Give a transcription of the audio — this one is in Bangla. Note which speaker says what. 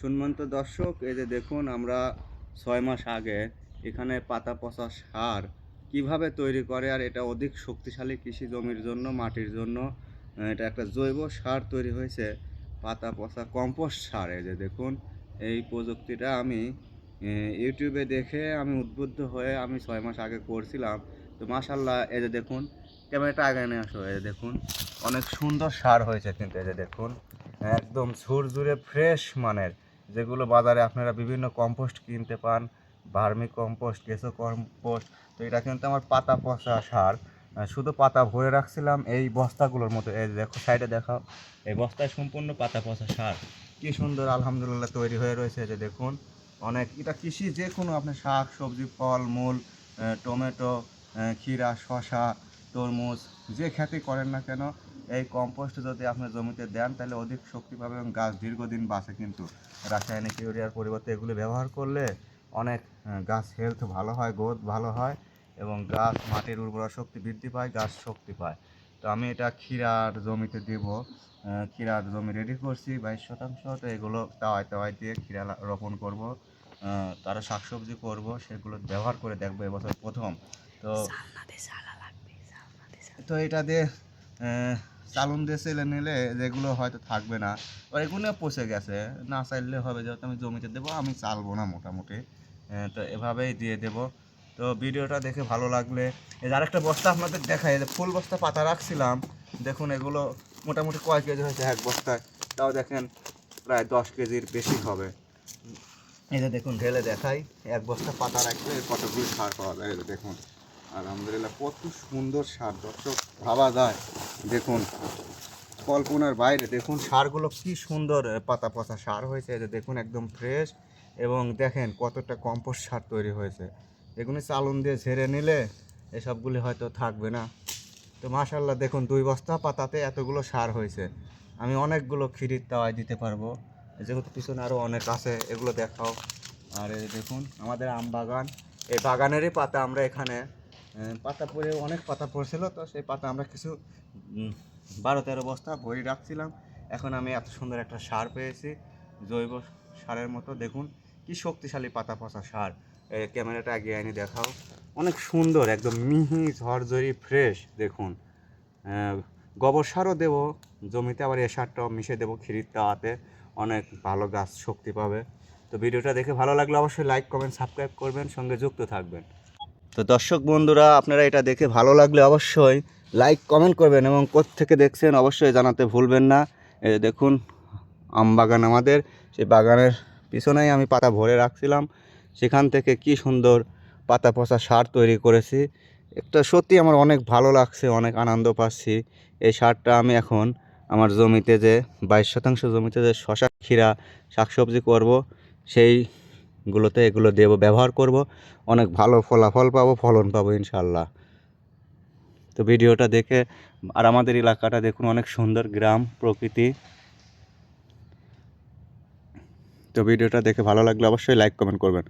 Speaker 1: সম্মানিত দর্শক, এই যে দেখুন আমরা ছয় মাস আগে এখানে পাতা পচা সার কীভাবে তৈরি করে আর এটা অধিক শক্তিশালী কৃষি জমির জন্য, মাটির জন্য এটা একটা জৈব সার তৈরি হয়েছে, পাতা পচা কম্পোস্ট সার। এই যে দেখুন, এই প্রযুক্তিটা আমি ইউটিউবে দেখে আমি উদ্বুদ্ধ হয়ে আমি ছয় মাস আগে করছিলাম। তো মাশাল্লাহ এই যে দেখুন, ক্যামেরাটা আগে নিয়ে আসো। এই যে দেখুন, অনেক সুন্দর সার হয়েছে কিন্তু, এই যে দেখুন, একদম ঝুরঝুরে ফ্রেশ মানের। যেগুলো বাজারে আপনারা বিভিন্ন কম্পোস্ট কিনতে পান ভার্মি কম্পোস্ট কেঁচো কম্পোস্ট তো এটা কিন্তু আমার পাতা পচা সার। শুধু পাতা ভরে রাখছিলাম এই বস্তাগুলোর মতো। এই দেখো, সাইডে দেখাও। এই বস্তায় সম্পূর্ণ পাতা পচা সার। কি সুন্দর আলহামদুলিল্লাহ তৈরি হয়ে রয়েছে যে দেখুন। অনেক, এটা কৃষি যে কোনো আপনি শাক, সবজি, ফল, মূল টমেটো ক্ষীরা শশা তরমুজ, যে খ্যাতি করেন না কেন এই কম্পোস্ট যদি আপনি জমিতে দেন তাহলে অধিক শক্তি পাবে এবং গাছ দীর্ঘদিন বাঁচে কিন্তু। রাসায়নিক ইউরিয়ার পরিবর্তে এগুলো ব্যবহার করলে অনেক গাছ হেলথ ভালো হয় গ্রোথ ভালো হয় এবং গাছ মাটির উর্বরা শক্তি বৃদ্ধি পায় গাছ শক্তি পায়। তো আমি এটা ক্ষীরার জমিতে দেব ক্ষীরার জমি রেডি করছি বাইশ শতাংশ। তো এগুলো তাওয়ায় তাওয়ায় দিয়ে ক্ষীরা রোপণ করব তারা শাকসবজি করব সেগুলো ব্যবহার করে দেখব এবছর প্রথম। তো তো এটা দিয়ে চালন দিয়ে চেলে নিলে যেগুলো হয়তো থাকবে না আর এগুলো পচে গেছে। না চাইলে হবে যেহেতু আমি জমিতে দেবো, আমি চালবো না মোটামুটি। তো এভাবেই দিয়ে দেব। তো ভিডিওটা দেখে ভালো লাগলে যে আরেকটা বস্তা আপনাদের দেখাই যে ফুল বস্তা পাতা রাখছিলাম, দেখুন এগুলো মোটামুটি কয় কেজি হয়েছে এক বস্তায়? তাও দেখেন প্রায় দশ কেজির বেশি হবে। এই যে দেখুন, ঢেলে দেখাই, এক বস্তা পাতা রাখলে কতগুলো সার পাওয়া যায় দেখুন। আলহামদুলিল্লাহ, কত সুন্দর সার, দর্শক, ভাবা যায়। দেখুন, কল্পনার বাইরে, দেখুন। সারগুলো কি সুন্দর পাতা পচা সার হয়েছে যে দেখুন, একদম ফ্রেশ এবং দেখেন, কতটা কম্পোস্ট সার তৈরি হয়েছে। এগুলো চালুন দিয়ে ঝেড়ে নিলে এসবগুলি হয়তো থাকবে না। তো মাশাল্লাহ দেখুন, দুই বস্তা পাতাতে এতগুলো সার হয়েছে। আমি অনেকগুলো খিরির তাওয়ায় দিতে পারব। যেহেতু পিছনে আরও অনেক আছে, এগুলো দেখাও। আর দেখুন, আমাদের আম বাগান। এই বাগানেরই পাতা আমরা এখানে পাতা পরে, অনেক পাতা পড়ছিল, তো সেই পাতা আমরা কিছু বারো তেরো বস্তা ভরি রাখছিলাম। এখন আমি এত সুন্দর একটা সার পেয়েছি, জৈব সারের মতো। দেখুন, কি শক্তিশালী পাতা পচা সার। ক্যামেরাটা আগে এনে দেখাও। অনেক সুন্দর, একদম মিহি, ঝরঝরি, ফ্রেশ, দেখুন। গোবর সারও দেবো, জমিতে আবার এ সারটাও মিশে দেবো খিরির তাওয়াতে। অনেক ভালো গাছ শক্তি পাবে। তো ভিডিওটা দেখে ভালো লাগলে অবশ্যই লাইক কমেন্ট সাবস্ক্রাইব করবেন, সঙ্গে যুক্ত থাকবেন। তো দর্শক বন্ধুরা, আপনারা এটা দেখে ভালো লাগলে অবশ্যই লাইক কমেন্ট করবেন এবং থেকে দেখছেন অবশ্যই জানাতে ভুলবেন না। দেখুন, আম বাগান আমাদের। সেই বাগানের পিছনেই আমি পাতা ভরে রাখছিলাম। সেখান থেকে কি সুন্দর পাতা পচা সার তৈরি করেছি। একটা সত্যি আমার অনেক ভালো লাগছে, অনেক আনন্দ পাচ্ছি। এই সারটা আমি এখন আমার জমিতে যে, বাইশ শতাংশ জমিতে যে শশা, ক্ষীরা, শাকসবজি করব সেইগুলোতে এগুলো দেব, ব্যবহার করব। অনেক ভালো ফলাফল পাবো, ফলন পাবো ইনশাল্লাহ তো ভিডিওটা দেখে আর আমাদের এলাকাটা দেখুন, অনেক সুন্দর গ্রাম, প্রকৃতি। তো ভিডিওটা দেখে ভালো লাগলে অবশ্যই লাইক, কমেন্ট করবেন।